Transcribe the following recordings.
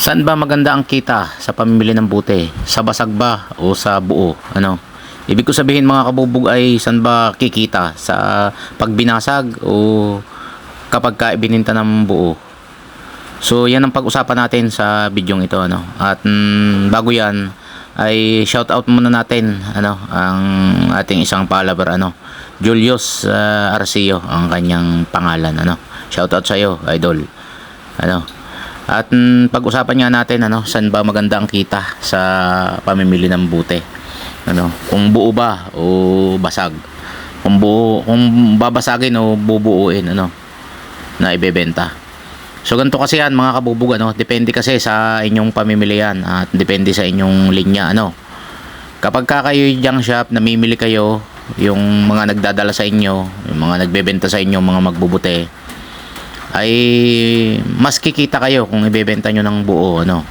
Saan ba maganda ang kita sa pamimili ng bute? Sa basag ba o sa buo? Ano? Ibig ko sabihin mga kabubog ay saan ba kikita? Sa pagbinasag o kapag ka ibininta ng buo? So yan ang pag-usapan natin sa bidyong ito ano. At mm, bago yan ay shout out muna natin ano ang ating isang follower ano Julius uh, Arcio ang kanyang pangalan ano. Shout out sa iyo idol. Ano? At mm, pag-usapan nga natin ano, saan ba maganda ang kita sa pamimili ng bute. Ano, kung buo ba o basag. Kung buo, kung babasagin o bubuuin ano na ibebenta. So ganito kasi yan mga kabubog ano, depende kasi sa inyong pamimilian at depende sa inyong linya ano. Kapag ka kayo junk shop, namimili kayo yung mga nagdadala sa inyo, yung mga nagbebenta sa inyo, mga magbubute, ay mas kikita kayo kung ibebenta nyo ng buo ano.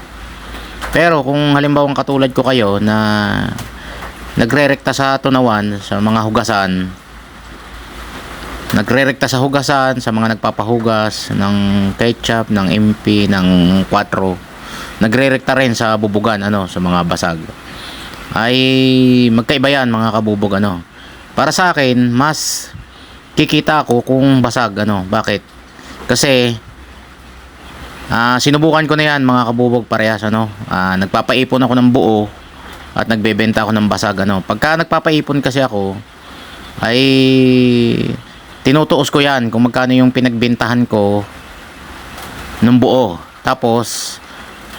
Pero kung halimbawa katulad ko kayo na nagrerekta sa tunawan sa mga hugasan nagrerekta sa hugasan sa mga nagpapahugas ng ketchup, ng MP, ng 4 nagrerekta rin sa bubugan ano sa mga basag ay magkaiba yan mga kabubog ano. Para sa akin mas kikita ako kung basag ano. Bakit kasi ah sinubukan ko na yan mga kabubog parehas ano? Ah, nagpapaipon ako ng buo at nagbebenta ako ng basag ano? Pagka nagpapaipon kasi ako ay tinutuos ko yan kung magkano yung pinagbentahan ko ng buo. Tapos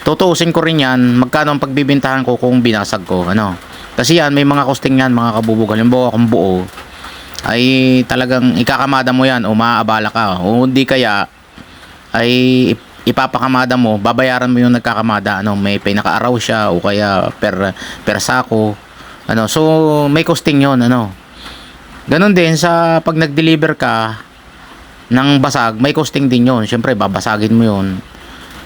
tutuusin ko rin yan magkano ang pagbibintahan ko kung binasag ko ano? Kasi yan may mga costing yan mga kabubog. Halimbawa kung buo ay talagang ikakamada mo yan o maaabala ka o hindi kaya ay ip- ipapakamada mo babayaran mo yung nagkakamada ano may pinakaaraw siya o kaya per per sako ano so may costing yon ano Ganon din sa pag nag-deliver ka ng basag, may costing din yon. Siyempre, babasagin mo yon.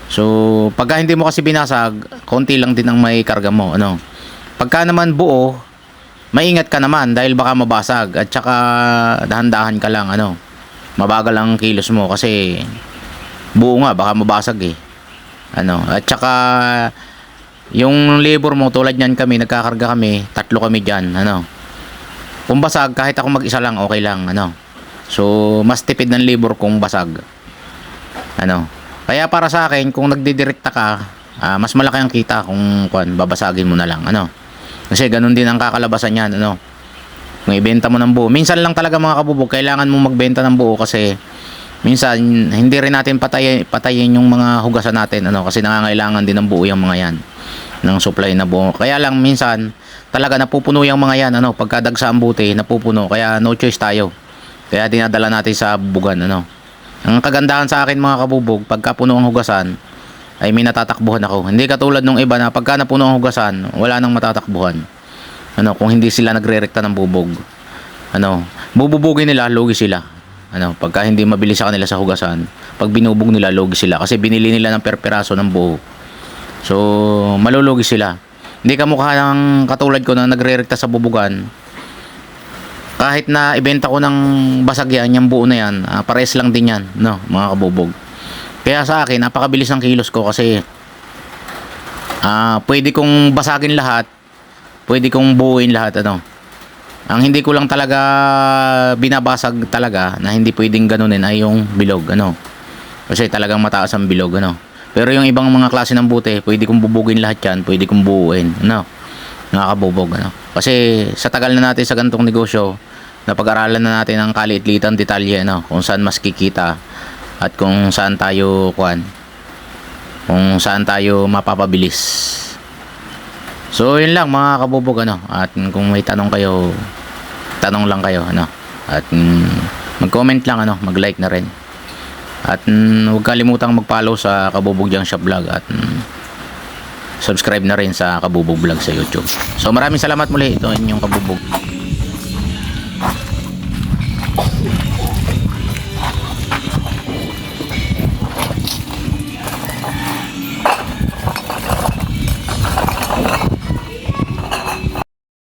So, pagka hindi mo kasi binasag, konti lang din ang may karga mo. Ano? Pagka naman buo, maingat ka naman dahil baka mabasag. At saka, dahan-dahan ka lang. Ano? Mabagal ang kilos mo kasi buo nga, baka mabasag eh. Ano? At saka, yung labor mo, tulad niyan kami, nagkakarga kami, tatlo kami dyan. Ano? Kung basag, kahit ako mag-isa lang, okay lang, ano. So, mas tipid ng labor kung basag. Ano. Kaya para sa akin, kung nagdidirekta ka, ah, mas malaki ang kita kung kung babasagin mo na lang, ano. Kasi ganun din ang kakalabasan niyan, ano. Kung ibenta mo ng buo. Minsan lang talaga mga kabubog, kailangan mo magbenta ng buo kasi minsan hindi rin natin patay, patayin yung mga hugasan natin, ano, kasi nangangailangan din ng buo yung mga yan ng supply na buo. Kaya lang minsan talaga napupuno yung mga yan ano pagkadagsa ang buti napupuno kaya no choice tayo kaya dinadala natin sa bubugan ano ang kagandahan sa akin mga kabubog pagka puno ang hugasan ay may natatakbuhan ako. Hindi katulad nung iba na pagka napuno ang hugasan wala nang matatakbuhan. Ano kung hindi sila nagrerekta ng bubog. Ano bububugin nila lugi sila. Ano pagka hindi mabilis sa kanila sa hugasan pag binubog nila lugi sila. Kasi binili nila ng per peraso ng buo so malulugi sila. Hindi ka mukha ng katulad ko na nagre-rekta sa bubugan. Kahit na ibenta ko ng basag yan, yung buo na yan, ah, pares lang din yan, no, mga kabubog. Kaya sa akin, napakabilis ng kilos ko kasi ah pwede kong basagin lahat, pwede kong buuin lahat, ano. Ang hindi ko lang talaga binabasag talaga na hindi pwedeng ganunin ay yung bilog, ano. Kasi talagang mataas ang bilog, ano. Pero yung ibang mga klase ng bute, pwede kong bubugin lahat yan, pwede kong buuin, ano, nakakabubog, ano. Kasi sa tagal na natin sa gantong negosyo, napag-aralan na natin ang kaliit-litan detalye, ano, kung saan mas kikita at kung saan tayo, kuan, kung saan tayo mapapabilis. So, yun lang mga kabubog, ano, at kung may tanong kayo, tanong lang kayo, ano, at mm, mag-comment lang, ano, mag-like na rin. At mm, huwag kalimutang mag-follow sa Kabubog Jang Shop Vlog at mm, subscribe na rin sa Kabubog Vlog sa YouTube. So maraming salamat muli. Ito inyong Kabubog.